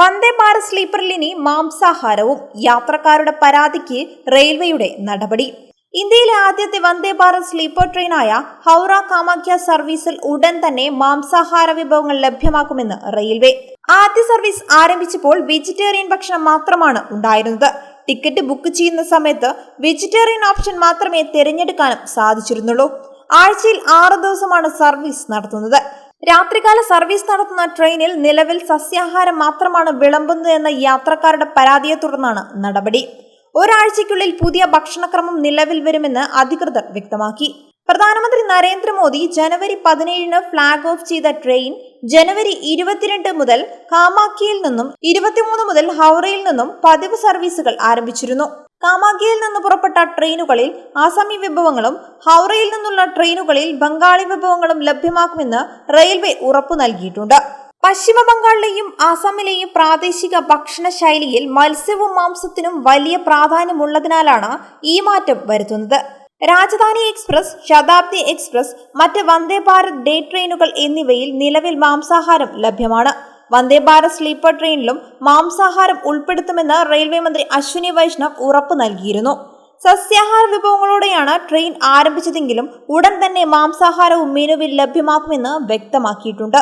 വന്ദേ ഭാരത് സ്ലീപ്പറിൽ ഇനി മാംസാഹാരവും യാത്രക്കാരുടെ പരാതിക്ക് റെയിൽവേയുടെ നടപടി. ഇന്ത്യയിലെ ആദ്യത്തെ വന്ദേ ഭാരത് സ്ലീപ്പർ ട്രെയിനായ ഹൗറ കാമാഖ്യ സർവീസിൽ ഉടൻ തന്നെ മാംസാഹാര വിഭവങ്ങൾ ലഭ്യമാക്കുമെന്ന് റെയിൽവേ. ആദ്യ സർവീസ് ആരംഭിച്ചപ്പോൾ വെജിറ്റേറിയൻ ഭക്ഷണം മാത്രമാണ് ഉണ്ടായിരുന്നത്. ടിക്കറ്റ് ബുക്ക് ചെയ്യുന്ന സമയത്ത് വെജിറ്റേറിയൻ ഓപ്ഷൻ മാത്രമേ തിരഞ്ഞെടുക്കാനും സാധിച്ചിരുന്നുള്ളൂ. ആഴ്ചയിൽ ആറ് ദിവസമാണ് സർവീസ് നടത്തുന്നത്. രാത്രികാല സർവീസ് നടത്തുന്ന ട്രെയിനിൽ നിലവിൽ സസ്യാഹാരം മാത്രമാണ് വിളമ്പുന്നത് എന്ന യാത്രക്കാരുടെ പരാതിയെ തുടർന്നാണ് നടപടി. ഒരാഴ്ചയ്ക്കുള്ളിൽ പുതിയ ഭക്ഷണക്രമം നിലവിൽ വരുമെന്ന് അധികൃതർ വ്യക്തമാക്കി. പ്രധാനമന്ത്രി നരേന്ദ്രമോദി ജനുവരി പതിനേഴിന് ഫ്ളാഗ് ഓഫ് ചെയ്ത ട്രെയിൻ ജനുവരി ഇരുപത്തിരണ്ട് മുതൽ കാമാക്കിയിൽ നിന്നും ഇരുപത്തിമൂന്ന് മുതൽ ഹൗറയിൽ നിന്നും പതിവ് സർവീസുകൾ ആരംഭിച്ചിരുന്നു. കാമാക്കിയിൽ നിന്ന് പുറപ്പെട്ട ട്രെയിനുകളിൽ ആസാമി വിഭവങ്ങളും ഹൗറയിൽ നിന്നുള്ള ട്രെയിനുകളിൽ ബംഗാളി വിഭവങ്ങളും ലഭ്യമാക്കുമെന്ന് റെയിൽവേ ഉറപ്പു നൽകിയിട്ടുണ്ട്. പശ്ചിമ ബംഗാളിലെയും ആസാമിലെയും പ്രാദേശിക ഭക്ഷണ ശൈലിയിൽ മത്സ്യവും മാംസത്തിനും വലിയ പ്രാധാന്യമുള്ളതിനാലാണ് ഈ മാറ്റം വരുത്തുന്നത്. രാജധാനി എക്സ്പ്രസ് ശതാബ്ദി എക്സ്പ്രസ് മറ്റ് വന്ദേ ഭാരത് ഡേ ട്രെയിനുകൾ എന്നിവയിൽ നിലവിൽ മാംസാഹാരം ലഭ്യമാണ്. വന്ദേ ഭാരത് സ്ലീപ്പർ ട്രെയിനിലും മാംസാഹാരം ഉൾപ്പെടുത്തുമെന്ന് റെയിൽവേ മന്ത്രി അശ്വിനി വൈഷ്ണവ് ഉറപ്പു നൽകിയിരുന്നു. സസ്യാഹാര വിഭവങ്ങളോടെയാണ് ട്രെയിൻ ആരംഭിച്ചതെങ്കിലും ഉടൻ തന്നെ മാംസാഹാരവും മെനുവിൽ ലഭ്യമാക്കുമെന്ന് വ്യക്തമാക്കിയിട്ടുണ്ട്.